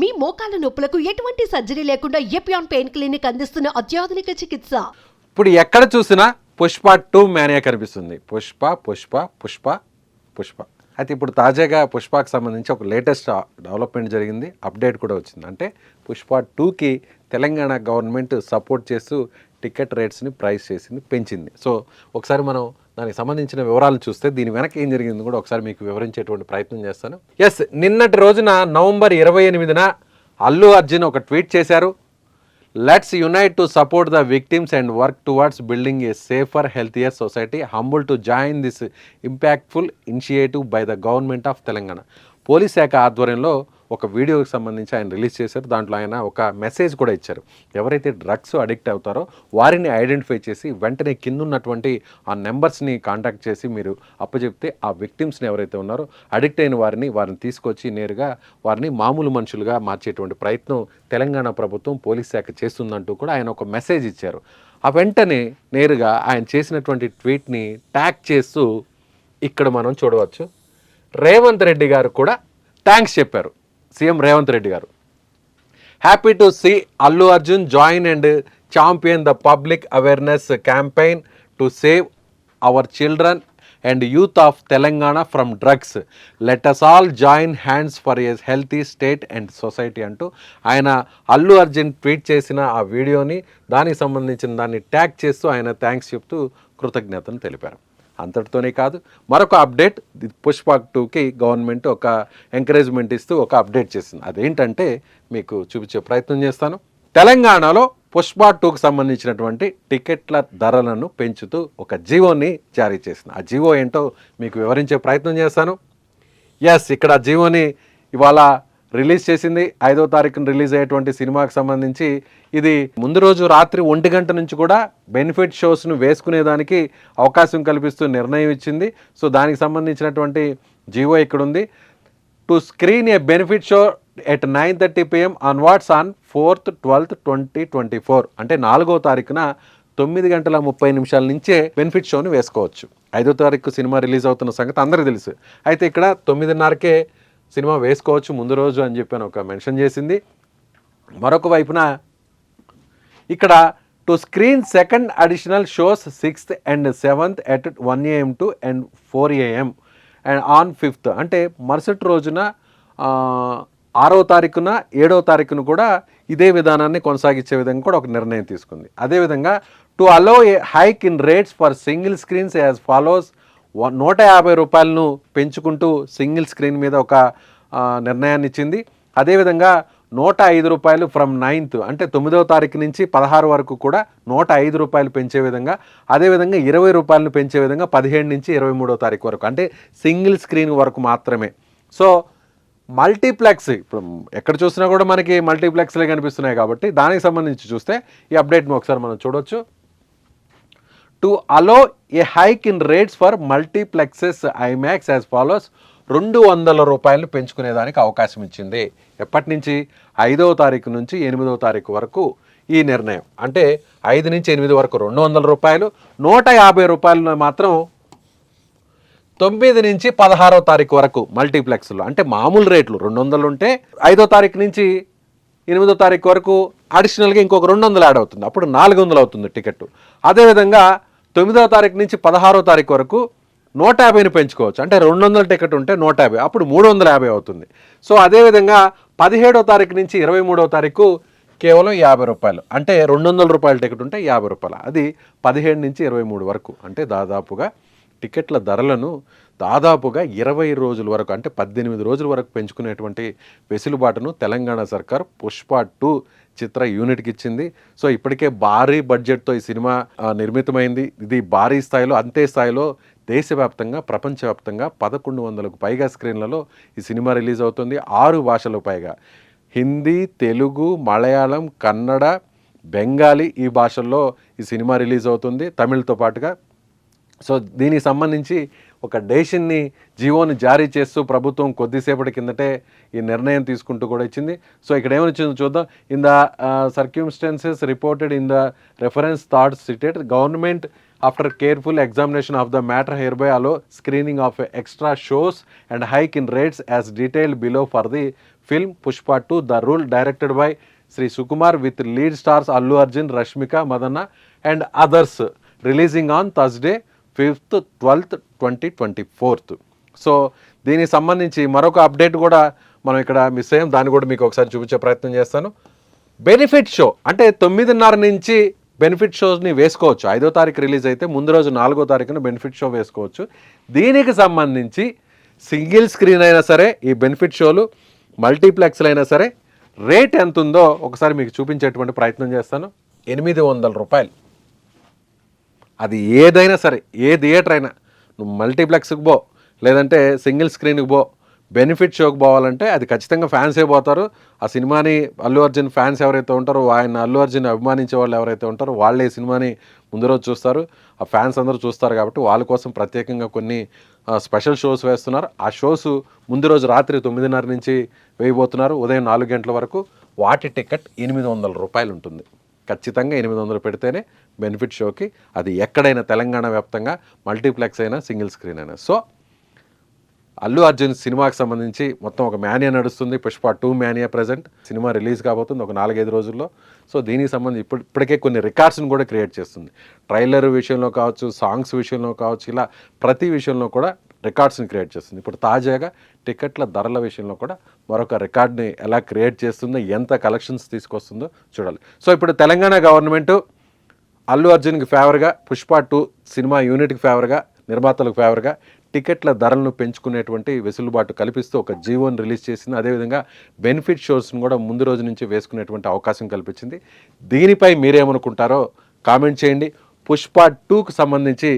మీ మోకాల నొప్పులకు ఎటువంటి సర్జరీ లేకుండా ఎపియాన్ పెయిన్ క్లినిక్ అందిస్తున్న అత్యాధునిక చికిత్స? ఇప్పుడు ఎక్కడ చూసినా పుష్ప టూ మేనియా కనిపిస్తుంది. పుష్ప పుష్ప పుష్ప పుష్ప. అయితే ఇప్పుడు తాజాగా పుష్పకు సంబంధించి ఒక లేటెస్ట్ డెవలప్మెంట్ జరిగింది. అప్డేట్ కూడా వచ్చింది. అంటే పుష్ప టూకి తెలంగాణ గవర్నమెంట్ సపోర్ట్ చేస్తూ టికెట్ రేట్స్ని ప్రైస్ చేసింది పెంచింది. సో ఒకసారి మనం దానికి సంబంధించిన వివరాలు చూస్తే దీని వెనక ఏం జరిగింది కూడా ఒకసారి మీకు వివరించేటువంటి ప్రయత్నం చేస్తాను. ఎస్ నిన్నటి రోజున నవంబర్ ఇరవై ఎనిమిదిన అల్లు అర్జున్ ఒక ట్వీట్ చేశారు. Let's unite to support the victims and work towards building a safer healthier society humble to join this impactful initiative by the government of Telangana police శాఖ ఆధ్వర్యంలో ఒక వీడియోకి సంబంధించి ఆయన రిలీజ్ చేశారు. దాంట్లో ఆయన ఒక మెసేజ్ కూడా ఇచ్చారు. ఎవరైతే డ్రగ్స్ అడిక్ట్ అవుతారో వారిని ఐడెంటిఫై చేసి వెంటనే కింద ఉన్నటువంటి ఆ నెంబర్స్ని కాంటాక్ట్ చేసి మీరు అప్పచెప్తే ఆ విక్టిమ్స్ని ఎవరైతే ఉన్నారో అడిక్ట్ అయిన వారిని వారిని తీసుకొచ్చి నేరుగా వారిని మామూలు మనుషులుగా మార్చేటువంటి ప్రయత్నం తెలంగాణ ప్రభుత్వం పోలీస్ శాఖ చేస్తుందంటూ కూడా ఆయన ఒక మెసేజ్ ఇచ్చారు. ఆ వెంటనే నేరుగా ఆయన చేసినటువంటి ట్వీట్ని ట్యాగ్ చేస్తూ ఇక్కడ మనం చూడవచ్చు. రేవంత్ రెడ్డి గారు కూడా థ్యాంక్స్ చెప్పారు. సీఎం రేవంత్ రెడ్డి గారు. Happy to see Allu Arjun join and champion the public awareness campaign to save our children and youth of Telangana from drugs let us all join hands for a healthy state and society అంటూ ఆయన Allu Arjun tweet చేసిన ఆ వీడియోని దానికి సంబంధించిన దాన్ని tag చేస్తూ ఆయన థ్యాంక్స్ చెప్తూ కృతజ్ఞతను తెలిపారు. అంతటితోనే కాదు మరొక అప్డేట్ పుష్ప టూకి గవర్నమెంట్ ఒక ఎంకరేజ్మెంట్ ఇస్తూ ఒక అప్డేట్ చేసింది. అదేంటంటే మీకు చూపించే ప్రయత్నం చేస్తాను. తెలంగాణలో పుష్ప టూకు సంబంధించినటువంటి టికెట్ల ధరలను పెంచుతూ ఒక జీవోని జారీ చేసింది. ఆ జీవో ఏంటో మీకు వివరించే ప్రయత్నం చేస్తాను. ఎస్ ఇక్కడ జీవోని ఇవాళ రిలీజ్ చేసింది. ఐదో తారీఖున రిలీజ్ అయ్యేటువంటి సినిమాకి సంబంధించి ఇది ముందు రోజు రాత్రి ఒంటి గంట నుంచి కూడా బెనిఫిట్ షోస్ను వేసుకునేదానికి అవకాశం కల్పిస్తూ నిర్ణయం ఇచ్చింది. సో దానికి సంబంధించినటువంటి జీవో ఇక్కడ ఉంది to screen a benefit show at nine thirty PM on what's on fourth twelfth twenty twenty four అంటే నాలుగో తారీఖున తొమ్మిది గంటల ముప్పై నిమిషాల నుంచే బెనిఫిట్ షోని వేసుకోవచ్చు. ఐదో తారీఖు సినిమా రిలీజ్ అవుతున్న సంగతి అందరికీ తెలుసు. అయితే ఇక్కడ తొమ్మిదిన్నరకే సినిమా వేసుకోవచ్చు ముందు రోజు అని చెప్పి ఒక మెన్షన్ చేసింది. మరొక వైపున ఇక్కడ to screen second additional shows sixth and seventh at one AM two and four AM and on fifth అంటే మరుసటి రోజున ఆరో తారీఖున ఏడో తారీఖున కూడా ఇదే విధానాన్ని కొనసాగించే విధంగా కూడా ఒక నిర్ణయం తీసుకుంది. అదేవిధంగా to allow a hike in rates for single screens as follows నూట యాభై రూపాయలను పెంచుకుంటూ సింగిల్ స్క్రీన్ మీద ఒక నిర్ణయాన్ని ఇచ్చింది. అదేవిధంగా నూట ఐదు రూపాయలు ఫ్రమ్ నైన్త్ అంటే తొమ్మిదవ తారీఖు నుంచి పదహారు వరకు కూడా నూట ఐదు రూపాయలు పెంచే విధంగా అదేవిధంగా ఇరవై రూపాయలను పెంచే విధంగా పదిహేడు నుంచి ఇరవై మూడో తారీఖు వరకు అంటే సింగిల్ స్క్రీన్ వరకు మాత్రమే. సో మల్టీప్లెక్స్ ఇప్పుడు ఎక్కడ చూసినా కూడా మనకి మల్టీప్లెక్స్లే కనిపిస్తున్నాయి కాబట్టి దానికి సంబంధించి చూస్తే ఈ అప్డేట్ని ఒకసారి మనం చూడొచ్చు. To allow a hike in rates for multiplexes IMAX as follows రెండు వందల రూపాయలు పెంచుకునేదానికి అవకాశం ఇచ్చింది. ఎప్పటి నుంచి? ఐదవ తారీఖు నుంచి ఎనిమిదవ తారీఖు వరకు ఈ నిర్ణయం. అంటే ఐదు నుంచి ఎనిమిది వరకు రెండు వందల రూపాయలు నూట యాభై రూపాయలు మాత్రం తొమ్మిది నుంచి పదహారో తారీఖు వరకు మల్టీప్లెక్స్లో అంటే మామూలు రేట్లు రెండు వందలు ఉంటే ఐదో తారీఖు నుంచి ఎనిమిదో తారీఖు వరకు అడిషనల్గా ఇంకొక రెండు వందలు యాడ్ అవుతుంది. అప్పుడు నాలుగు వందలు అవుతుంది టికెట్ అదేవిధంగా తొమ్మిదో తారీఖు నుంచి పదహారో తారీఖు వరకు నూట యాభైని పెంచుకోవచ్చు. అంటే రెండు వందల టికెట్ ఉంటే నూట యాభై అప్పుడు మూడు వందల యాభై అవుతుంది. సో అదేవిధంగా పదిహేడో తారీఖు నుంచి ఇరవై మూడో తారీఖు కేవలం యాభై రూపాయలు. అంటే రెండు వందల రూపాయల టికెట్ ఉంటే యాభై రూపాయలు. అది పదిహేడు నుంచి ఇరవై మూడు వరకు. అంటే దాదాపుగా టికెట్ల ధరలను దాదాపుగా ఇరవై రోజుల వరకు అంటే పద్దెనిమిది రోజుల వరకు పెంచుకునేటువంటి వెసులుబాటును తెలంగాణ సర్కార్ పుష్ప టూ చిత్ర యూనిట్కి ఇచ్చింది. సో ఇప్పటికే భారీ బడ్జెట్తో ఈ సినిమా నిర్మితమైంది. ఇది భారీ స్థాయిలో అంతే స్థాయిలో దేశవ్యాప్తంగా ప్రపంచవ్యాప్తంగా పదకొండు వందలకు పైగా స్క్రీన్లలో ఈ సినిమా రిలీజ్ అవుతుంది. ఆరు భాషలకు పైగా. హిందీ తెలుగు మలయాళం కన్నడ బెంగాలీ ఈ భాషల్లో ఈ సినిమా రిలీజ్ అవుతుంది తమిళ్తో పాటుగా. సో దీనికి సంబంధించి ఒక డేషన్ని జీవోని జారీ చేస్తూ ప్రభుత్వం కొద్దిసేపటి కిందటే ఈ నిర్ణయం తీసుకుంటూ కూడా ఇచ్చింది. సో ఇక్కడ ఏమనిచ్చిందో చూద్దాం. In the circumstances reported in the reference thoughts cited government after careful examination of the matter hereby allow screening of extra shows and hike in rates as detail below for the film Pushpa two the rule directed by Shri Sukumar with lead stars Allu Arjun Rashmika Mandanna and others releasing on Thursday fifth twelfth twenty twenty fourth. So దీనికి సంబంధించి మరొక update కూడా మనం ఇక్కడ miss అయ్యాం. దాన్ని కూడా మీకు ఒకసారి చూపించే ప్రయత్నం చేస్తాను. బెనిఫిట్ షో అంటే తొమ్మిదిన్నర నుంచి బెనిఫిట్ షోస్ని వేసుకోవచ్చు. ఐదో తారీఖు రిలీజ్ అయితే ముందు రోజు నాలుగో తారీఖున బెనిఫిట్ షో వేసుకోవచ్చు. దీనికి సంబంధించి సింగిల్ స్క్రీన్ అయినా సరే ఈ బెనిఫిట్ షోలు మల్టీప్లెక్స్లు అయినా సరే రేట్ ఎంత ఉందో ఒకసారి మీకు చూపించేటువంటి ప్రయత్నం చేస్తాను. ఎనిమిది వందల రూపాయలు. అది ఏదైనా సరే ఏ థియేటర్ అయినా. నువ్వు మల్టీప్లెక్స్కి పో లేదంటే సింగిల్ స్క్రీన్కి పో బెనిఫిట్ షోకి పోవాలంటే అది ఖచ్చితంగా ఫ్యాన్సే పోతారు. ఆ సినిమాని అల్లు అర్జున్ ఫ్యాన్స్ ఎవరైతే ఉంటారో ఆయన అల్లు అర్జున్ అభిమానించే వాళ్ళు ఎవరైతే ఉంటారో వాళ్ళే ఈ సినిమాని ముందు రోజు చూస్తారు. ఆ ఫ్యాన్స్ అందరూ చూస్తారు కాబట్టి వాళ్ళ కోసం ప్రత్యేకంగా కొన్ని స్పెషల్ షోస్ వేస్తున్నారు. ఆ షోస్ ముందు రోజు రాత్రి తొమ్మిదిన్నర నుంచి వేయబోతున్నారు. ఉదయం నాలుగు గంటల వరకు. వాటి టికెట్ ఎనిమిది వందల రూపాయలు ఉంటుంది. ఖచ్చితంగా ఎనిమిది వందలు పెడితేనే బెనిఫిట్ షోకి అది ఎక్కడైనా తెలంగాణ వ్యాప్తంగా మల్టీప్లెక్స్ అయినా సింగిల్ స్క్రీన్ అయినా. సో అల్లు అర్జున్ సినిమాకి సంబంధించి మొత్తం ఒక మ్యానియా నడుస్తుంది. Pushpa two mania present cinema release కాబోతుంది ఒక నాలుగైదు రోజుల్లో. సో దీనికి సంబంధించి ఇప్పుడు ఇప్పటికే కొన్ని రికార్డ్స్ని కూడా క్రియేట్ చేస్తుంది. ట్రైలర్ విషయంలో కావచ్చు సాంగ్స్ విషయంలో కావచ్చు ఇలా ప్రతి విషయంలో కూడా రికార్డ్స్ని క్రియేట్ చేస్తుంది. ఇప్పుడు తాజాగా టికెట్ల ధరల విషయంలో కూడా మరొక రికార్డ్ని ఎలా క్రియేట్ చేస్తుందో ఎంత కలెక్షన్స్ తీసుకొస్తుందో చూడాలి. సో ఇప్పుడు తెలంగాణ గవర్నమెంట్ అల్లు అర్జున్కి ఫేవర్గా పుష్ప టూ సినిమా యూనిట్కి ఫేవర్గా నిర్మాతలకు ఫేవర్గా టికెట్ల ధరలను పెంచుకునేటువంటి వెసులుబాటు కల్పిస్తూ ఒక జీవోని రిలీజ్ చేసింది. అదేవిధంగా బెనిఫిట్ షోస్ను కూడా ముందు రోజు నుంచి వేసుకునేటువంటి అవకాశం కల్పించింది. దీనిపై మీరేమనుకుంటారో కామెంట్ చేయండి. పుష్ప టూకు సంబంధించి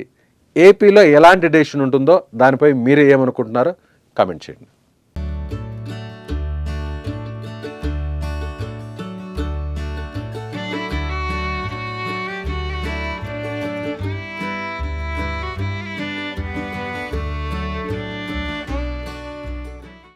ఏపీలో ఎలాంటి డెసిషన్ ఉంటుందో దానిపై మీరు ఏమనుకుంటున్నారో కామెంట్ చేయండి.